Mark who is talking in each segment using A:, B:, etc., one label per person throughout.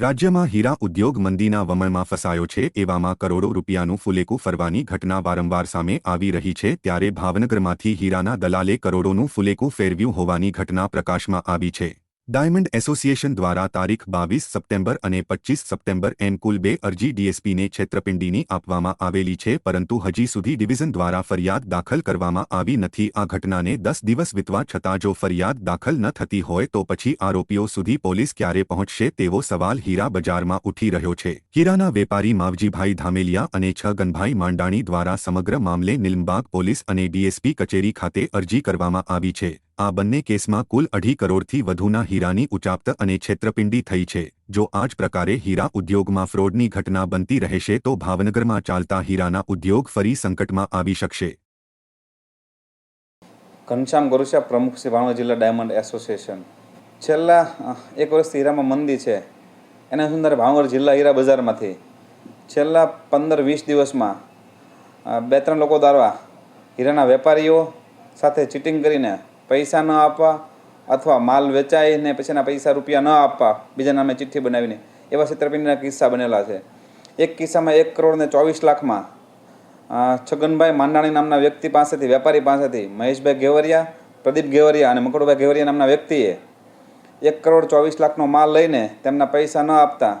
A: રાજ્યમાં હીરા ઉદ્યોગ મંદીના વમણમાં ફસાયો છે, એવામાં કરોડો રૂપિયાનું ફુલેકું ફરવાની ઘટના વારંવાર સામે આવી રહી છે, ત્યારે ભાવનગરમાંથી હીરાના દલાલે કરોડોનું ફુલેકું ફેરવ્યું હોવાની ઘટના પ્રકાશમાં આવી છે. ડાયમંડ એસોસિએશન દ્વારા તારીખ બાવીસ સપ્ટેમ્બર અને પચ્ચીસ સપ્ટેમ્બર એમ કુલ બે અરજી ડીએસપીને છેતરપિંડીની આપવામાં આવેલી છે, પરંતુ હજી સુધી ડિવિઝન દ્વારા ફરિયાદ દાખલ કરવામાં આવી નથી. આ ઘટનાને દસ દિવસ વીતવા છતાં જો ફરિયાદ દાખલ ન થતી હોય તો પછી આરોપીઓ સુધી પોલીસ ક્યારે પહોંચશે તેવો સવાલ હીરા બજારમાં ઉઠી રહ્યો છે. હીરાના વેપારી માવજીભાઈ ધામેલિયા અને છગનભાઈ માંડાણી દ્વારા સમગ્ર મામલે નિલમબાગ પોલીસ અને ડીએસપી કચેરી ખાતે અરજી કરવામાં આવી છે. આ બંને કેસમાં કુલ અઢી કરોડથી વધુના હીરાની ઉચાપત અને છેતરપિંડી થઈ છે. જો આ જ પ્રકારે હીરા ઉદ્યોગમાં ફ્રોડની ઘટના બનતી રહેશે તો ભાવનગરમાં ચાલતા હીરાના ઉદ્યોગ ફરી સંકટમાં આવી શકશે.
B: ઘનશ્યામ ગોરસિયા પ્રમુખ શ્રી ભાવનગર જિલ્લા ડાયમંડ એસોસિએશન. છેલ્લા એક વર્ષથી હીરામાં મંદી છે. એના સુંદર ભાવનગર જિલ્લા હીરા બજારમાંથી. છેલ્લા પંદર વીસ દિવસમાં બે ત્રણ લોકો દ્વારા હીરાના વેપારીઓ સાથે ચીટિંગ કરીને પૈસા ન આપવા અથવા માલ વેચાઈને પછી એના પૈસા રૂપિયા ન આપવા, બીજા નામે ચિઠ્ઠી બનાવીને, એવા છેતરપિંડીના કિસ્સા બનેલા છે. એક કિસ્સામાં એક કરોડ ને ચોવીસ લાખમાં છગનભાઈ માંડાણી નામના વ્યક્તિ પાસેથી, વેપારી પાસેથી, મહેશભાઈ ગેવરિયા પ્રદીપ ગેવરિયા અને મકડુભાઈ ગેવરિયા નામના વ્યક્તિએ એક કરોડ ચોવીસ લાખનો માલ લઈને તેમના પૈસા ન આપતા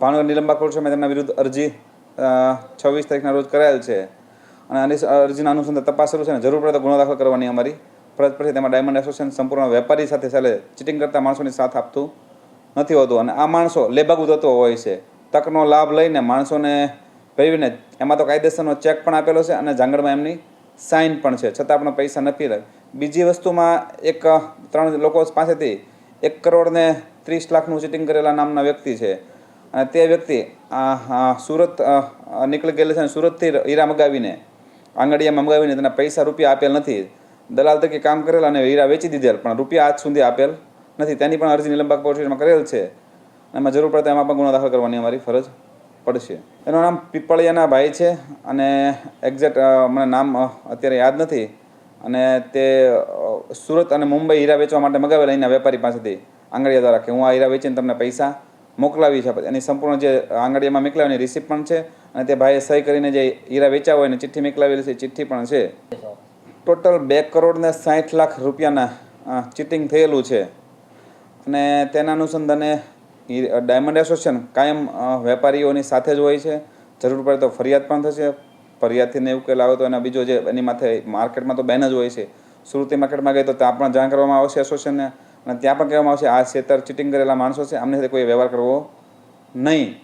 B: ભાવનગર નિલંબા કોર્ટ સામે તેમના વિરુદ્ધ અરજી છવ્વીસ તારીખના રોજ કરાયેલ છે. અને અરજીના અનુસંધાન તપાસ શરૂ છે અને જરૂર પડે તો ગુનો દાખલ કરવાની અમારી ફરજ પડશે તેમાં ડાયમંડ એસોસિએશન સંપૂર્ણ વેપારી સાથે ચાલે ચીટિંગ કરતા માણસોની સાથ આપતું નથી હોતું. અને આ માણસો લેબાગુ તત્વો હોય છે. તકનો લાભ લઈને માણસોને ભેળવીને એમાં તો કાયદેસરનો ચેક પણ આપેલો છે અને જાંગડમાં એમની સાઇન પણ છે. છતાં પણ પૈસા નથી લે બીજી વસ્તુમાં એક, ત્રણ લોકો પાસેથી એક કરોડને ત્રીસ લાખનું ચીટિંગ કરેલા નામના વ્યક્તિ છે. અને તે વ્યક્તિ સુરત નીકળી ગયેલ છે સુરતથી હીરા મગાવીને, આંગળીયામાં મગાવીને તેના પૈસા રૂપિયા આપેલ નથી. દલાલ તરીકે કામ કરેલ અને હીરા વેચી દીધેલ, પણ રૂપિયા આજ સુધી આપેલ નથી. તેની પણ અરજી નિલંબક પોલીસમાં કરેલ છે. એમાં જરૂર પડે એમાં પણ ગુનો દાખલ કરવાની અમારી ફરજ પડશે. એનું નામ પીપળિયાના ભાઈ છે અને એક્ઝેક્ટ મને નામ અત્યારે યાદ નથી. અને તે સુરત અને મુંબઈ હીરા વેચવા માટે મગાવેલા અહીંના વેપારી પાસેથી આંગળીયા દ્વારા કે હું આ હીરા વેચીને તમને પૈસા મોકલાવી છે એની સંપૂર્ણ જે આંગળીયામાં મોકલાવીની રિસિપ્ટ પણ છે અને તે ભાઈએ સહી કરીને જે હીરા વેચ્યા હોય એને ચિઠ્ઠી મોકલાવેલી છે ચિઠ્ઠી પણ છે. ટોટલ બે કરોડ ને સાઠ લાખ રૂપિયાના ચીટિંગ થયેલું છે. અને તેના અનુસંધાને ડાયમંડ એસોસિએશન કાયમ વેપારીઓની સાથે જ હોય છે. જરૂર પડે તો ફરિયાદ પણ થશે. ફરિયાદથી ને ઉકેલ આવે તો એના બીજો જે, એની માથે માર્કેટમાં તો બેન જ હોય છે. સુરતી માર્કેટમાં ગઈ તો ત્યાં પણ જાણ કરવામાં આવશે એસોસિએશનને. અને ત્યાં પણ કહેવામાં આવશે, આ છેતર ચીટિંગ કરેલા માણસો છે, આમની સાથે કોઈ વ્યવહાર કરવો નહીં.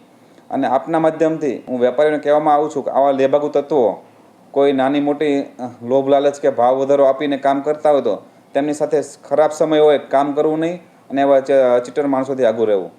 B: અને આપના માધ્યમથી હું વેપારીઓને કહેવામાં આવું છું કે આવા લેભાગુ તત્વો કોઈ નાની મોટી લોભ, લાલચ કે ભાવ વધારો આપીને કામ કરતા હોય તો તેમની સાથે ખરાબ સમય હોય, કામ કરવું નહીં અને એવા ચીટર માણસોથી આગું રહેવું.